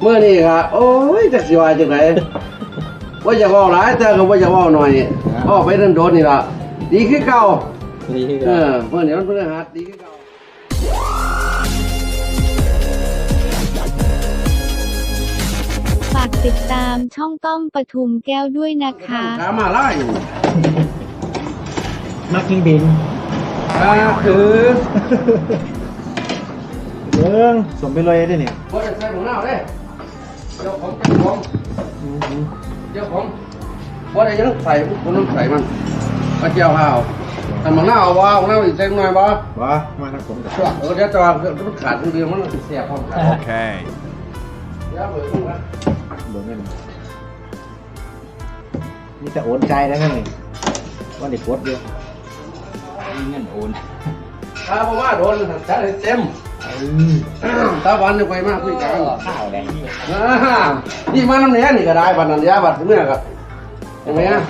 เมื่อนี้ก็โอ้ยจักสิว่าจังไดว่าจะเว้าหลายแต่ก็บ่จะเว้าน้อยเว้าไปเรื่องโดนนี่ล่ะดีคือเก่าดีขึ้นเออเมื่อนี้มันพฤหัสดีคือเก่าฝากติดตามช่องต้อมปทุมแก้วด้วยนะคะถามมาไล่มักยิงบินก็คือเรื่องสมไปเลยได้เนี่ยบ่ได้ใส่หมูหน้าเด้ เจ้าของเจ้าของเจ้าของบ่ได้ยังใส่คนต้องใส่มันกระเจียวข้าวแต่หมูหน้าเอาบ่หมูหน้าอีกใส่หน่อยบ่ว้ามาทางผมกับเออเดี๋ยวจะว่ามันขาดเดียวมันเสียความขาด Okay. เดี๋ยวเบิดมึงนะเบิ่งเงินนี่จะโอนใจได้ไหมนี่ว่าเด็กโคตรเดียวเงินโอนถ้าบ่มาโดนจัดให้เต็ม ตาวันนี่ไปมากคุยกันข้าวแดงนี่อ่านี่มาน้ำเนี้ยนี่ก็ได้บัดนั้นเดียวบัดเมื่อก็เห็นไหมฮะ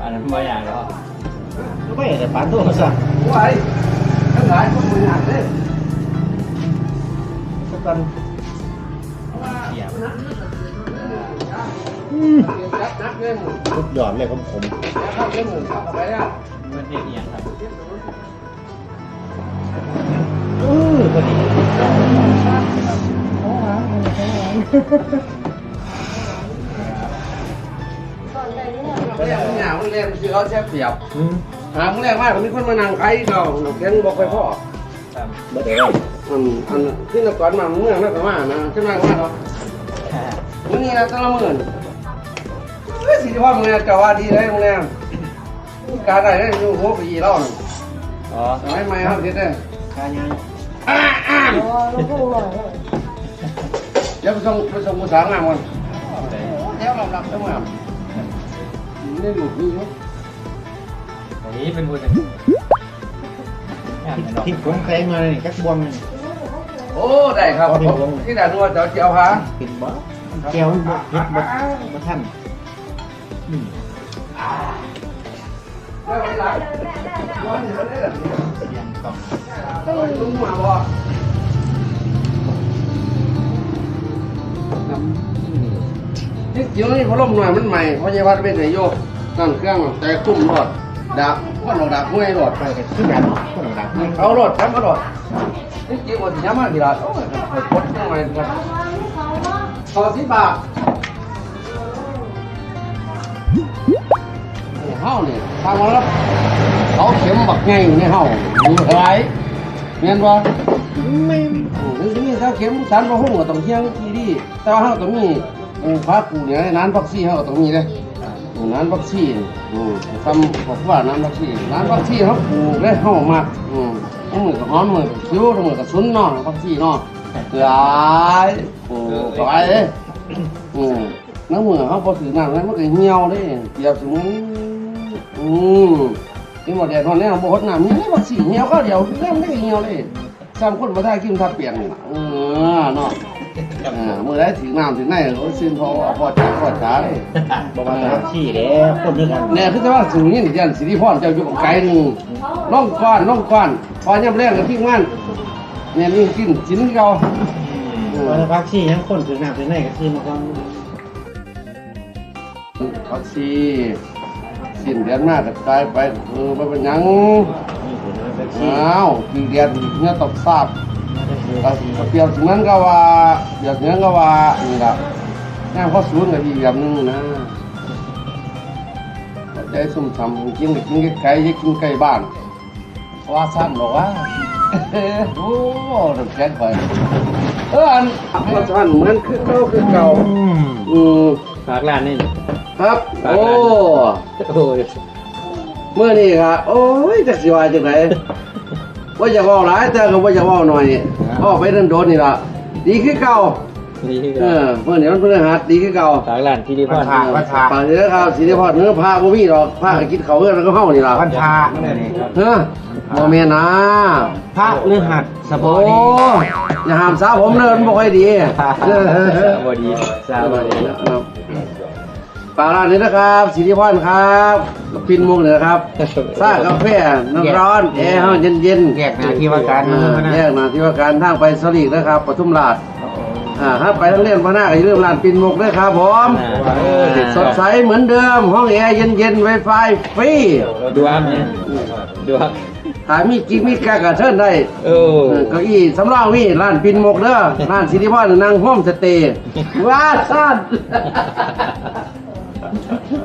อันนั้นไม่อย่างแล้วไม่แต่ปานตัวซะไหวทั้งหลายคนมือหักเลยสักกันเสียบจัดนักเลยมึงทุกหยอดเลยผมผมแล้วเข้าเล่นมึงเข้าไปอะเงินเทียบเอียงครับ อือพอดีเรียกมึงหยามึงเรียกมึงคือเขาแช่เปรียบอืมหามึงเรียกว่ามีคนมานั่งไกลเขาเราแกงบอกไปพ่อครับเบ่ได้เลยอันอันที่นักก่อนมาเมื่อนักมานะใช่ไหมว่าเนาะมึงนี่นะตั้งละหมื่นเฮ้ยสิที่ว่ามึงเนี่ยจะว่าดีเลยมึงเนี่ยการอะไรเนี่ยอยู่หัวปีเล่าอ๋อสมัยใหม่ครับเด็ดเลยคายังเดี๋ยวไปส่ง ไปส่งภาษางานก่อนเดี๋ยวเราหลับต้องงานนี่หลุดนี่ครับอันนี้เป็นบุ ได้ครับผมที่ด่านว่าจะเจียวหาปิดบ่แก้วบ่เฮ็ดบ่บ่ทันอืมได้เวลาวันนี้ได้เอียงกับลุงมาบ่นี่เจียวนี่พัดลมหน่อยมันใหม่เพราะยาวัดเป็นไงโยนั่นเครื่องแต่คุ้มรถดับคนเราดับห้วยรถไปกันคือแบบคนดังนี่เอารถทำเอารถนี่เจียวว่าสิยามาทีละโอ้ยกดยังไงครับขอสิบบาท เฮาเนี่ยทางมาแล้วเขาเข็มบักไงในเฮาอยู่ไรเงี้ยบ่ไม่ถึงมีถ้าเข็มสันพระหุ่งก็ต้องเที่ยงทีดีแต่ว่าเฮาต้องมีพระกูเนี่ยน้ำพักซี่เฮาก็ต้องมีเลยน้ำพักซี่ทำบอกว่าน้ำพักซี่น้ำพักซี่เขาปลูกได้เฮามาอืมทั้งมือก็หอมมือก็คิ้วทั้งมือก็สุนนาะพักซี่นาะหลายปลูกหลายเลยน้ำมือเขาพอถือน้ำแล้วมันก็เหี่ยวเลยเปียกถึง อืมนี่หมดแดดตอนนี้เราบ่ฮดน้ำนี่พักซี่เหี่ยวก็เดียวแล้วมันได้เหี่ยวเลยสร้างคนมาได้กินทับเปลี่ยนนี่ล่ะเออเนาะอ่ามื่อได้ถึงน้ำถึงไหนเขาซื้อพอพอจ้าพอจ้าเลยบอกว่าจะขี้แล้วคนนึงกันเนี่ยคือแต่ว่าสูงนี่ยันสิริพรเจ้าอยู่กับไก่หนึ่งล่องก้อนล่องก้อนพอย่ำแรงกับที่งานเนี่ยนี่กินชิ้นเก่าว่าจะพักขี้ยังคนถึงน้ำถึงไหนก็คือมันก็พักซี สิ้นเดือนมากก็ตายไปเออไม่เป็นหยังมีผลนะพักขี้อ้าวกี่เดือนเนี่ยตกทราบก็เปรียบถึงนั้นก็ว่าเปรียบถึงนั้นก็ว่านี่ละงานข้อศูนย์กับอีกแบบหนึงนะใจสุ่มทำกินก็กินไกลๆยิ่งกินใกล้บ้านว่าสั้นบอกว่าโอ้ถึงแก่ไปเอออันว่าสั้นเหมือนคือเก่าคือเก่าอืมอืมฝากร้านนี่ครับ โอ้ โอ้ยเมื่อนี้ครับโอ้ยจะสิว่าจังไดว่าจะเว้าหลายแต่ก็ว่าจะเว้าหน่อยเว้าไปเดินโดนนี่ล่ะดีคือเก่าดีขึ้นเออเมื่อนี้มันพฤหัสดีคือเก่าฝากร้านที่ดีพ่อวันพาวันพาป่านนี้นะครับสิได้พอดเนื้อผ้าบ่มีดอกผ้าก็กินเขาวเอื้อนแล้วก็เฮานี่ล่ะวันพาเฮ้อบ่แม่นนะพระฤหัสสบโอ้ดีอย่าห้ามสาวผมเด้อมันบ่ค่อยดีเออสวัสดีสวัสดีนะครับ ปากร้านนี้นะครับสิริพรครับกับปินมุกเนี่ยนะครับซ่ากาแฟน้ำร้อนแอร์เฮาเย็นๆแยกหน้าที่ว่าการเอมืออนะแยกหน้าที่ว่าการทางไปสลีกนะครับปทุมราชอ่าถ้าไปทางเล่นพระนาก็อย่าลืมร้านปินมุกด้วยครับผมเออสดใสเหมือนเดิม ห้องแอร์เย็นๆไวไฟฟรีดูครับเนี่ยดูครับถ้ามีกิ๊กมีกากระเทินได้โอ้เออเก้าอี้สำรองมีร้านปินมุกเด้อร้านสิริพรนั่งโฮมสเตย์ว้าซ่าน Yeah.